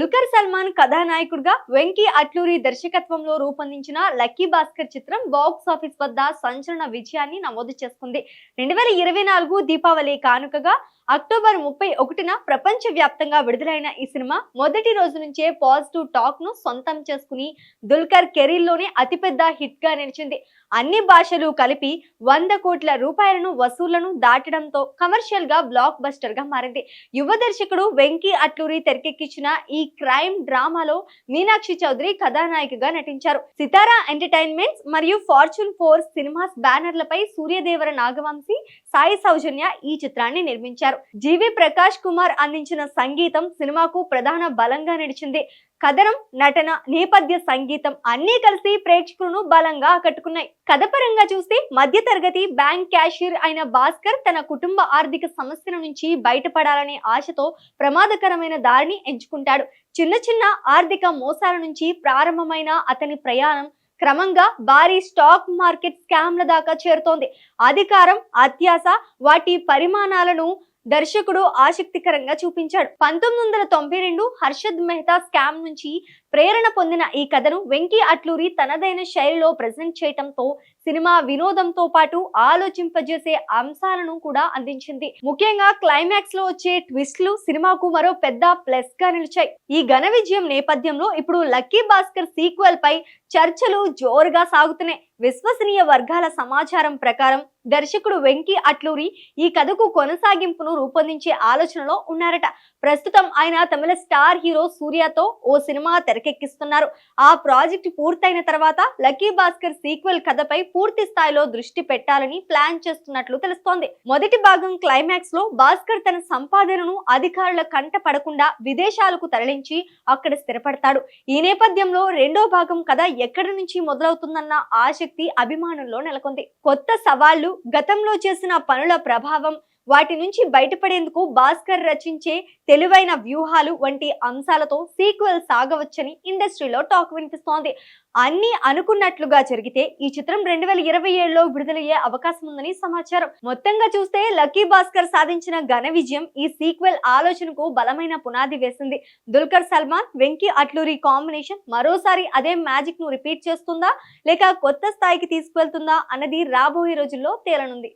దుల్కర్ సల్మాన్ కథానాయకుడిగా వెంకీ అట్లూరి దర్శకత్వంలో రూపొందించిన లక్కీ భాస్కర్ చిత్రం బాక్స్ ఆఫీస్ వద్ద సంచలన విజయాన్ని నమోదు చేసుకుంది. రెండు వేల ఇరవై నాలుగు దీపావళి కానుకగా అక్టోబర్ ముప్పై ఒకటిన ప్రపంచ వ్యాప్తంగా విడుదలైన ఈ సినిమా మొదటి రోజు నుంచే పాజిటివ్ టాక్ను సొంతం చేసుకుని దుల్కర్ కెరీర్లోనే అతిపెద్ద హిట్గా నిలిచింది. అన్ని భాషలు కలిపి వంద కోట్ల రూపాయలను వసూళ్ళను దాటడంతో కమర్షియల్గా బ్లాక్ బస్టర్గా మారింది. యువ దర్శకుడు వెంకీ అట్లూరి తెరకెక్కించిన ఈ క్రైమ్ డ్రామాలో మీనాక్షి చౌదరి కథానాయికగా నటించారు. సితారా ఎంటర్టైన్మెంట్స్ మరియు ఫార్చ్యూన్ ఫోర్ సినిమాస్ బ్యానర్లపై సూర్యదేవర నాగవంశీ సాయి సౌజన్య ఈ చిత్రాన్ని నిర్మించారు. జీవి ప్రకాష్ కుమార్ అందించిన సంగీతం సినిమాకు ప్రధాన బలంగా నడిచింది. కథనం నటన నేపథ్య సంగీతం అన్నీ కలిసి ప్రేక్షకులను బలంగా ఆకట్టుకున్నాయి. కథ పరంగా చూస్తే మధ్యతరగతి బ్యాంక్ క్యాషియర్ అయిన భాస్కర్ తన కుటుంబ ఆర్థిక సమస్యల నుంచి బయటపడాలనే ఆశతో ప్రమాదకరమైన దారిని ఎంచుకుంటాడు. చిన్న చిన్న ఆర్థిక మోసాల నుంచి ప్రారంభమైన అతని ప్రయాణం క్రమంగా భారీ స్టాక్ మార్కెట్ స్కామ్ల దాకా చేరుతోంది. అధికారం అత్యాస వాటి పరిమాణాలను దర్శకుడు ఆసక్తికరంగా చూపించాడు. పంతొమ్మిది వందల తొంభై రెండు హర్షద్ మెహతా స్కామ్ నుంచి ప్రేరణ పొందిన ఈ కథను వెంకీ అట్లూరి తనదైన శైలిలో ప్రజెంట్ చేయటంతో సినిమా వినోదంతో పాటు ఆలోచింపజేసే అంశాలను కూడా అందించింది. ముఖ్యంగా క్లైమాక్స్లో వచ్చే ట్విస్ట్లు సినిమాకు మరో పెద్ద ప్లస్గా నిలిచాయి. ఈ ఘన విజయం నేపథ్యంలో ఇప్పుడు లక్కీ భాస్కర్ సీక్వెల్ పై చర్చలు జోరుగా సాగుతున్నాయి. విశ్వసనీయ వర్గాల సమాచారం ప్రకారం దర్శకుడు వెంకీ అట్లూరి ఈ కథకు కొనసాగింపును రూపొందించే ఆలోచనలో ఉన్నారట. ప్రస్తుతం ఆయన తమిళ స్టార్ హీరో సూర్యతో ఓ సినిమా తెర తెరకెక్కిస్తున్నారు. ఆ ప్రాజెక్ట్ పూర్తయిన తర్వాత లక్కీ భాస్కర్ సీక్వెల్ కథపై పూర్తి స్థాయిలో దృష్టి పెట్టాలని ప్లాన్ చేస్తున్నట్లు తెలుస్తోంది. మొదటి భాగం క్లైమాక్స్లో భాస్కర్ తన సంపాదనను అధికారుల కంట పడకుండా విదేశాలకు తరలించి అక్కడ స్థిరపడతాడు. ఈ నేపథ్యంలో రెండో భాగం కథ ఎక్కడి నుంచి మొదలవుతుందన్న ఆసక్తి అభిమానుల్లో నెలకొంది. కొత్త సవాళ్ళు గతంలో చేసిన పనుల ప్రభావం వాటి నుంచి బయటపడేందుకు భాస్కర్ రచించే తెలివైన వ్యూహాలు వంటి అంశాలతో సీక్వెల్ సాగవచ్చని ఇండస్ట్రీలో టాక్ వినిపిస్తోంది. అన్ని అనుకున్నట్లుగా జరిగితే ఈ చిత్రం రెండు వేల ఇరవై ఏడులో విడుదలయ్యే అవకాశం ఉందని సమాచారం. మొత్తంగా చూస్తే లక్కీ భాస్కర్ సాధించిన ఘన విజయం ఈ సీక్వెల్ ఆలోచనకు బలమైన పునాది వేసింది. దుల్కర్ సల్మాన్ వెంకీ అట్లూరి కాంబినేషన్ మరోసారి అదే మ్యాజిక్ను రిపీట్ చేస్తుందా లేక కొత్త స్థాయికి తీసుకువెళ్తుందా అన్నది రాబోయే రోజుల్లో తేలనుంది.